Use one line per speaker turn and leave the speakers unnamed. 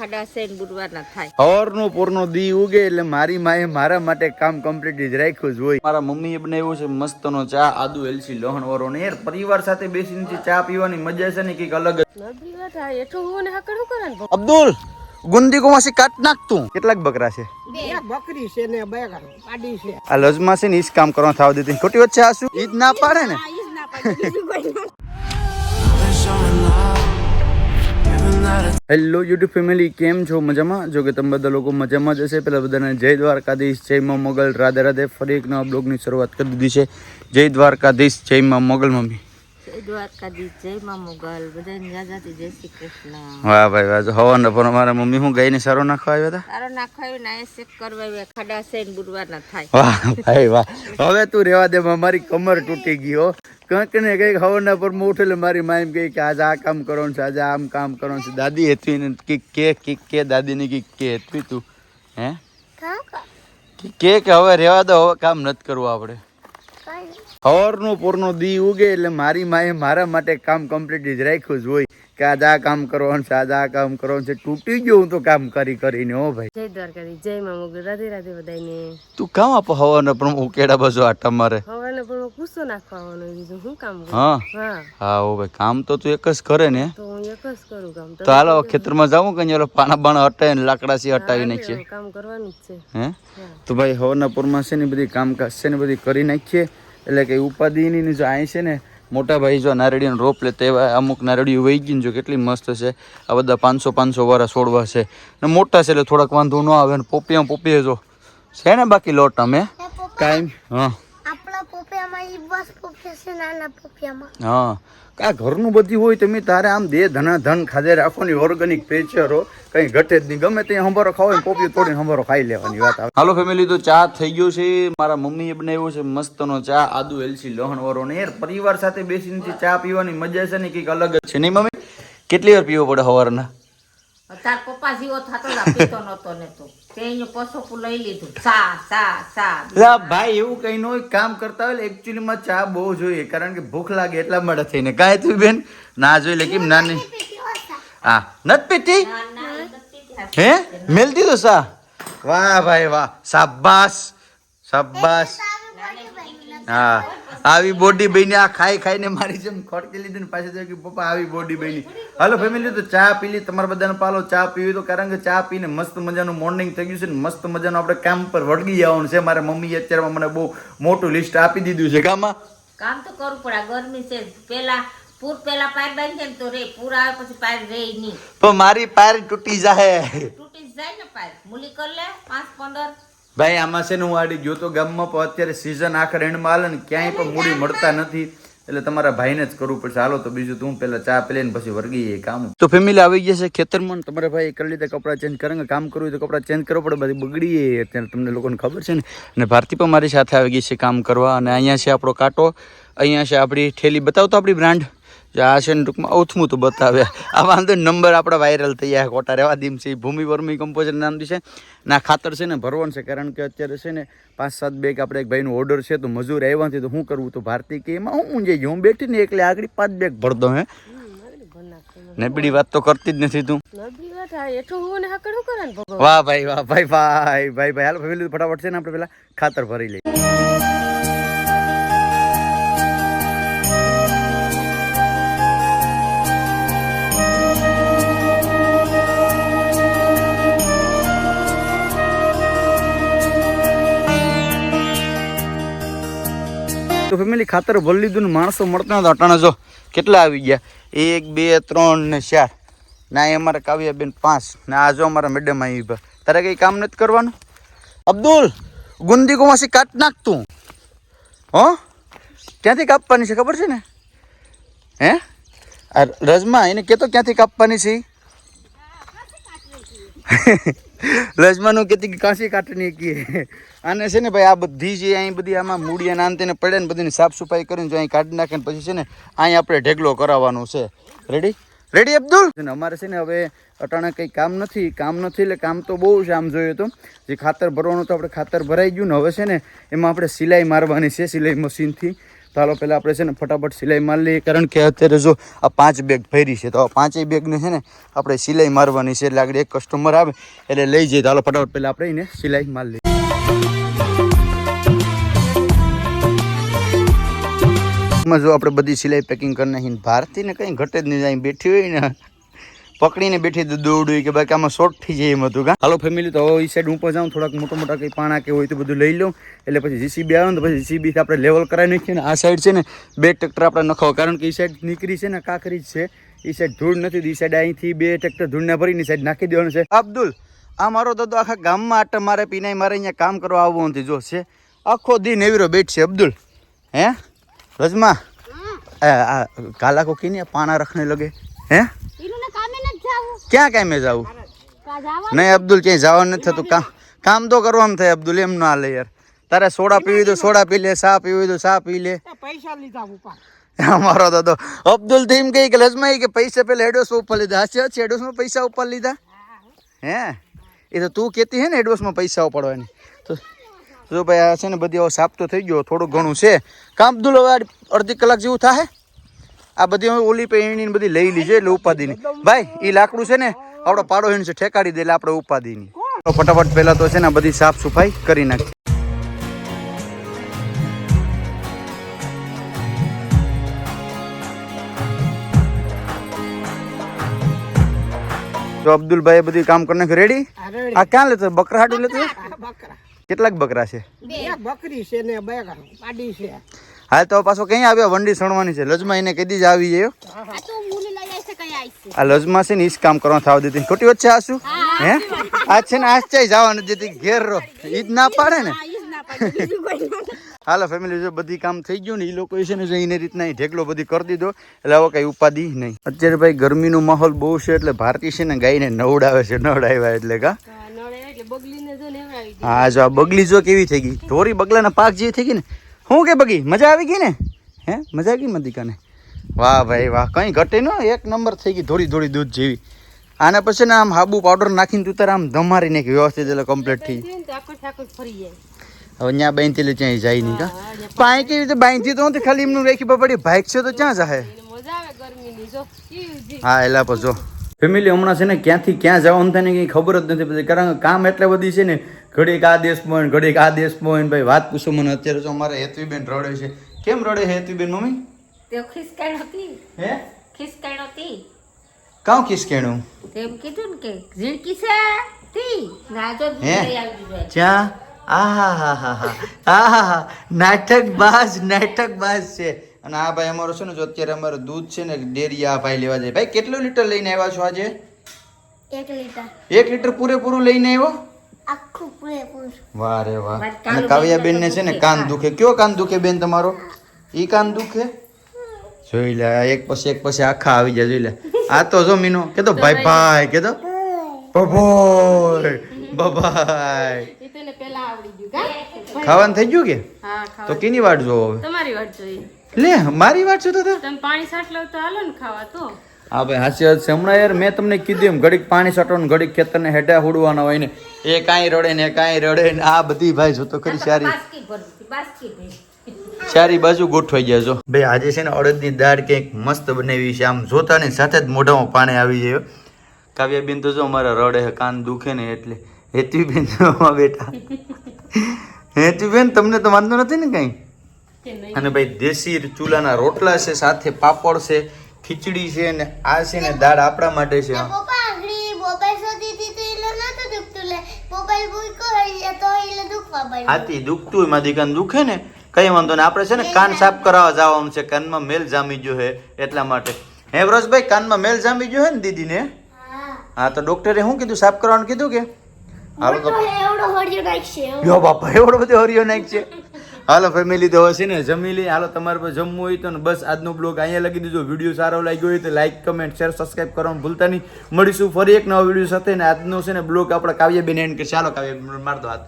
ખાડા છે ને બુરવાના થાય.
હવારનો પોરનો દી ઉગે એટલે મારી માએ મારા માટે કામ કમ્પ્લીટ જ રાખ્યું જ હોય. મારા મમ્મીએ બનાવ્યો છે મસ્તનો ચા આદુ એલસી લહણ વાળો ને યાર પરિવાર સાથે બેસીને જે ચા પીવાની મજા છે ને કંઈક અલગ જ. અબ્દુલ ગુંદી કોમાસી કાટ નાખતું કેટલાક બકરા છે?
બકરી છે ને બે પાડી છે.
આ લજમાં છે ને ઈ કામ કરવા થાવ દીધી. ખોટી વચ્ચે આ શું ઈ જ ના પાડે. ને હેલો યુટ્યુબ ફેમિલી કેમ છો? મજામાં? જો કે તમે બધા લોકો મજામાં જ હશે. પેલા બધાને જય દ્વારકાધીશ, જય માં મોગલ. રાધે રાધે ફરી એક નવા બ્લોગની શરૂઆત કરી દીધી છે. જય દ્વારકાધીશ, જય માં મોગલ, મમ્મી. વાહ ભાઈ વાહ હવાના પર અમારા મમ્મી હું ગાયને સારો નાખવા આવ્યા હતા?
તારો નાખો આવી ના ચેક કરવા આવ્યા ખાડા છે ને બુરવાના થાય.
વાહ ભાઈ વાહ. હવે તું રેવા દે મારી કમર તૂટી ગયો કંઈક ને કંઈક હવાના પર હું ઉઠેલે મારી મા એમ કહી કે આજે આ કામ કરવાનું છે આજે આમ કામ કરવાનું છે. દાદી હેતવી ને કે કે કે કે દાદીને કે કે હેતવી તું હે? કે કે કે હવે રેવા દો હવે કામ નથી કરવું આપણે. હવારનો પોરનો દી ઉગે એટલે મારી માએ મારા માટે કામ કમ્પ્લીટ જ રાખ્યું જ હોય. કે આજે આ કામ કરવાનું છે આજે આ કામ કરવાનું છે તૂટી ગયો હું તો કામ કરી કરીને હો ભાઈ.
જય દ્વારકાધીશ જય માં રાધે રાધે બધાને
તું કામ આપો હવાના પણ હું કેડા બસો આટા મારે
હવાને પણ ગુસ્સો નાખવાનો બીજું શું કામ
હા.
હા.
હા ઓ ભાઈ કામ તો તું એક જ કરે ને.
તો હું એક જ કરું કામ.
તો હાલો ખેતરમાં જાવું કે ઓલો પાણા બાણા ને લાકડા સી હટાવી નાખીએ?
કામ કરવાનું જ છે.
હે? તો ભાઈ હવાના પૂરમાં છે ને બધી કામકાજ છે ને બધી કરી નાખીએ. એટલે કે ઉપાધિની જો અહીં છે ને મોટા ભાઈ જો નારળીનો રોપ લે તેવા અમુક નારળીઓ વહી ગઈ જો કેટલી મસ્ત છે. આ બધા પાંચસો પાંચસો વાળા છોડવા છે. ને મોટા છે એટલે થોડાક વાંધો ન આવે ને પોપિયા પોપીએ જો. છે ને બાકી લોટ અમે? કાંઈ? હા.
પોપિયા
હા. કા ઘરનું બધું હોય તમે તારે આમ દે ધના ધન ખાધે રાખો ને ઓર્ગેનિક પેચરો કઈ ઘટે જ નહીં. ગમે ત્યાં હંભારો ખાવ ને પોપી તોડીને હંભારો ખાઈ લેવાની વાત આવે. હાલો ફેમિલી તો ચા થઈ ગયો છે. મારા મમ્મીએ બનાવ્યો છે મસ્તનો ચા આદુ એલસી લહણ વાળો ને યાર પરિવાર સાથે બેસીને ચા પીવાની મજા છે ને કંઈક અલગ જ છે. નહીં મમ્મી? કેટલી વાર પીવો પડે સવારના
તાર પપ્પા જીવો થતો પીતો નતો ને તો.
ભાઈ એવું કઈ ન હોય કામ કરતા હોય એકચ્યુઅલી માં ચા બહુ જોઈએ કારણ કે ભૂખ લાગે એટલા માટે થઈને. કાંઈ તું બેન? ના જોઈ લે કેમ? નાની હા. નત પીતી? હે મેલતી તો સા? વાહ ભાઈ વાહ. શાબાશ. શાબાશ. હા. આવી બોડી બની આ ખાઈ ખાઈને મારી જેમ ખોટકી લીધી ને પાછી જાય કે પપ્પા આવી બોડી બની. હાલો ફેમિલી તો ચા પી લી તમારા બધાને પાલો ચા પીવી તો કારણ કે ચા પીને મસ્ત મજાનું મોર્નિંગ થઈ ગયું છે ને મસ્ત મજાનું આપણે કામ પર વળગી જવાનું છે. મારા મમ્મીએ અત્યારે મને બહુ મોટું લિસ્ટ આપી દીધું છે. કામાં?
કામ તો કરવું પડે આ ગરમી છે. પેલા પૂર પેલા પાઇપ બાંધે ને તો રે પૂર આવે પછી પાઇપ રે નહીં.
તો મારી પાર તૂટી જાય
તૂટી જાય ને પાઇપ મૂલી કર લે પાંચ પંદર.
ભાઈ, આમાં છે ને હું આડી ગયો તો ગામમાં પણ અત્યારે સિઝન આખર એન્ડમાં હાલે ને ક્યાંય પણ મૂડી મળતા નથી. એટલે તમારા ભાઈને જ કરવું પડશે. હાલો તો બીજું તું પેલા ચા પી લઈને પછી વર્ગી કામ. તો ફેમિલી આવી ગયા છે ખેતરમાં તમારા ભાઈ કરી લીધા કપડાં ચેન્જ કરે કામ કરવું હોય તો કપડાં ચેન્જ કરવો પડે, બધી બગડી જાય અત્યારે તમને લોકોને ખબર છે ને. અને ભારતી પણ મારી સાથે આવી ગઈ છે કામ કરવા. અને અહીંયા છે આપણો કાંટો, અહીંયા છે આપણી ઠેલી. બતાવતો આપણી બ્રાન્ડ આ છે ને ટૂંકમાં ઓથમું તો બતાવે. આ વાંધો નંબર આપણા વાયરલ થઈ ગયા ખોટા રહેવા દીમ છે. ભૂમિ વર્મી કમ્પોઝર નામ છે. ના ખાતર છે ને ભરવાનું છે કારણ કે અત્યારે છે ને પાંચ સાત બેગ આપણે એક ભાઈનો ઓર્ડર છે તો મજૂર આવ્યા નથી તો શું કરવું? તો ભારતી કે એમાં હું ઊંઝાઈ ગયો? હું બેઠી ને એટલે આગળ પાંચ બેગ ભરતો હે? નબળી વાત તો કરતી જ નથી તું. વાહ ભાઈ વાહ ભાઈ ભાઈ ભાઈ ભાઈ હાલ ફટાફટ છે ને આપણે પેલા ખાતર ભરી લઈએ. ફેમિલી ખાતર ભરી લીધું ને માણસો મળતા નતા. અટાણે જો કેટલા આવી ગયા? એક, બે, ત્રણ ને ચાર. ના, એ અમારા કાવ્યાબેન પાંચ. ને આ જો અમારા મેડમ આવી ભા. તારે કંઈ કામ નથી કરવાનું? અબ્દુલ, ગુંદી કુમાસી કાટ નાખ તું. હો? ક્યાંથી કાપવાની છે ખબર છે ને? હે? આ રજમાં, એને કેતો ક્યાંથી કાપવાની છે? લજમાનું કેતી કે કાંસી કાટની કીએ. આને છે ને ભાઈ આ બધી જે અહીં બધી આમાં મૂડી અને આંતે ને પડે ને બધીની સાફ સફાઈ કરીને જો અહીં કાઢી નાખે ને પછી છે ને અહીં આપણે ઢેગલો કરાવવાનો છે. Ready ready Abdul? અમારે છે ને હવે અટાણે કંઈ કામ નથી. કામ નથી એટલે કામ તો બહુ છે આમ જોયું તો. જે ખાતર ભરવાનું તો આપણે ખાતર ભરાઈ ગયું ને હવે છે ને એમાં આપણે સિલાઈ મારવાની છે, સિલાઈ મશીનથી. હાલો પહેલાં આપણે છે ને ફટાફટ સિલાઈ મારી લઈએ. કારણ કે અત્યારે જો આ પાંચ બેગ ભરી છે, તો આ પાંચેય બેગને છે ને આપણે સિલાઈ મારવાની છે, એટલે આગળ એક કસ્ટમર આવે, એટલે લઈ જઈએ. ચાલો ફટાફટ પહેલાં આપણે એને સિલાઈ મારી લઈએ. જો આપણે બધી સિલાઈ પેકિંગ કરી નાખીને ભારતીને કંઈ ઘટે જ નહીં બેઠી હોય ને. પકડીને બેઠી દોડ્યું કે બાકી આમાં શોર્ટ થઈ જાય એમ હતું કા. હાલો ફેમિલી તો હવે એ સાઈડ ઉપર જાઉં થોડાક મોટા મોટા કંઈ પાણા કે હોય તો બધું લઈ લઉં. એટલે પછી જીસીબી આવે ને તો પછી જીસીબી આપણે લેવલ કરાવી નાખીએ ને આ સાઈડ છે ને બે ટ્રેક્ટર આપણે નખાવો. કારણ કે એ સાઈડ નીકળી છે ને કાકરી જ છે. એ સાઈડ ધૂળ નથી એ સાઈડ અહીંથી બે ટ્રેક્ટર ધૂળના ભરીને સાઈડ નાખી દેવાનું છે. અબ્દુલ આ મારો દાદો આખા ગામમાં આટા મારે પીનાઈ મારે અહીંયા કામ કરવા આવવું નથી. જો છે આખો દિન એવીરો બેટ છે અબ્દુલ. હે? રજમા? આ કાલા કોકીને પાણા રખને લગે. હે
ઈનું ને કામે નથી જાવું
ક્યાં કામે જાવું
કા જાવા
નહીં અબ્દુલ ક્યાંય જવાનું નથી થતું કામ કામ તો કરવાનું થાય અબ્દુલ એમ ના લે યાર તારે સોડા પીવી તો સોડા પી લે ચા પીવી તો ચા પી લે
એ પૈસા લીધા ઉપા
અમારો દાદો અબ્દુલ તો એમ કહે કે લજમાઈ કે પૈસા પેલા એડવોસ ઉપર લીધા હશે હશે એડવોસમાં પૈસા ઉપર લીધા હે એ તો તું કહેતી હે ને એડવોસમાં પૈસા ઉપાડવાની તો જો ભાઈ આ છે ને બધી હવે સાફ તો થઈ ગયો થોડું ઘણું છે કામ અબ્દુલ હવે આ અડધી કલાક જેવું થાય આ બધી ઓલી પેણી બધી લઈ લીધી એટલે ઉપાધિની. ભાઈ એ લાકડું છે ને આપણો પાડો હિણ છે ઠેકાડી દે એટલે આપણે ઉપાધિની. તો ફટાફટ પહેલા તો છે ને બધી સાફ સફાઈ કરી નાખી. તો અબ્દુલભાઈ બધી કામ કરી
નાખ્યું રેડી.
આ ક્યાં લેતો? બકરા હાટું લેતો? કેટલાક બકરા છે?
બકરી છે ને બે પાડી છે.
હાલ તો પાછો કઈ આવ્યો? વંડી સણવાની છે. લજમાં એને કદી જ આવી ગયો.
આ
લજમાં છે ને ઈ કામ કરવા થવા દેતી ખોટી વચ્ચે આશું? હે આજ છે. ને આજ ચાઈ જવા નથી દેતી ઘેર રહો. ઈ જ ના પાડે ને?
ના
હાલો ફેમિલી જો બધી કામ થઈ ગયું ને એ લોકો છે ને જો એને રીતના ઢેકલો બધી કરી દીધો. એટલે હવે કઈ ઉપાધિ નહીં. અત્યારે ભાઈ ગરમીનો માહોલ બહુ છે એટલે ભારતી છે ને ગાયને નવડાવે છે નવડાવ્યા એટલે કા? હા જો આ બગલી જો કેવી થઈ ગઈ. ધોરી બગલાના પાક જેવી થઈ ગઈ ને શું કે બગી? મજા આવી ગઈ ને? હે? મજા આવી ગઈ મધિકાને વાહ ભાઈ વાહ કંઈ ઘટે ન એક નંબર થઈ ગઈ થોડી થોડી દૂધ જેવી. આના પછી ને આમ હાબુ પાવડર નાખીને તું તારે આમ ધમારી નાખી વ્યવસ્થિત એટલે કમ્પ્લીટ થઈ. હવે ત્યાં બાંધી લે ત્યાં જાય નહીં કા? પાણી કેવી રીતે બાંધી તો? નથી ખાલી એમનું રાખી પડી બાઇક છે તો ક્યાં જાહે? હા એલા પછી જો. ફેમિલી હમણાં છે ને ક્યાંથી ક્યાં જવાનું થાય ને કંઈ ખબર જ નથી પડતી. કારણ કે કામ એટલે બધી છે ને ઘડીક આ દેશ પોઈન્ટ ઘડીક આ દેશ પોઈન્ટ ભાઈ વાત પૂછો મને. અત્યારે જો અમારે હેતવીબેન રડે છે. કેમ રડે છે હેતવીબેન મમ્મી?
તે ખિસકાણ હતી
હે?
ખિસકાણ હતી
કાઉ ખિસકેણું?
તેમ કીધું ને કે ઝીણકી છે તી. નાજો
હા? નાટક બાજ નાટક બાજ છે. અને આ ભાઈ અમારો છે ને જો અત્યારે અમારું દૂધ છે ને ડેરી આ ભાઈ લેવા જાય. ભાઈ કેટલું લીટર લઈને આવ્યા છો આજે?
એક લીટર.
એક લીટર પૂરેપૂરું લઈને આવ્યો?
આખું પૂરેપૂરું
વાહ રે વાહ. અને કાવ્યાબેન ને છે ને કાન. દુખે. કયો કાન દુખે બેન તમારો? ઈ કાન દુખે? જોઈ લે એક પછી એક પછી આખા આવી જાય જોઈ લે. આ તો જો મીનો કે તો ભાઈ ભાઈ. કે તો બબોય બબાય ખાવાનું થઈ ગયું કે? તો કેની વાટ જોવો હવે?
તમારી વાટ જોઈએ.
લે મારી વાત છે તો.
તમે પાણી સાટલો તો હાલો ને ખાવા તો.
હા ભાઈ હાસ્ય હશે હમણાં યાર મેં તમને કીધું એમ ઘડીક પાણી છાંટવાનું ઘડીક ખેતરને હેડા હુડવાના હોય ને એ કાંઈ રડે ને એ કાંઈ રડે ને આ બધી ભાઈ જો તો ખરી સારી ચારી બાજુ ગોઠવાઈ ગયા છો ભાઈ આજે છે ને અડદની દાળ કંઈક મસ્ત બનાવી છે. આમ જોતા ને સાથે જ મોઢામાં પાણી આવી જાય કાવ્યાબેન તો જો અમારા રડે છે કાન દુખે ને એટલે. હેતુબેન બેઠા હેતુબેન તમને તો વાંધો નથી ને કંઈ? અને ભાઈ દેશી ચૂલાના રોટલા છે સાથે પાપડ છે. ખીચડી છે ને આ છે ને દાળ આપણા માટે છે. હાથી દુખતું મારી કાન દુખે ને કઈ વાંધો નહીં. આપણે છે ને કાન સાફ કરાવવા જવાનું છે. કાનમાં મેલ જામી ગયો હે એટલા માટે. હે વ્રજભાઈ કાનમાં મેલ જામી ગયો હે ને દીદીને?
હા.
હા તો ડોક્ટરે શું કીધું? સાફ કરવાનું કીધું કે? હાલો તો
એવડો હરિયો નાખ છે
યો બાપા એવડો બધો હરિયો નાખ છે હાલો ફેમિલી તો હવે છે ને, જમી લઈ હાલો, તમારે પર જમવું હોય તો બસ આજનો બ્લોગ અહીંયા લગી દીધો વીડિયો સારો લાગ્યો હોય તો લાઈક કમેન્ટ શેર સબસ્ક્રાઈબ કરવાનું ભૂલતા નહીં. મળીશું ફરી એક નવા વીડિયો સાથે ને આજનો છે ને બ્લોગ આપણે કાવ્યબેન એન્ડ કે ચાલો કાવ્ય મારતો હાથ.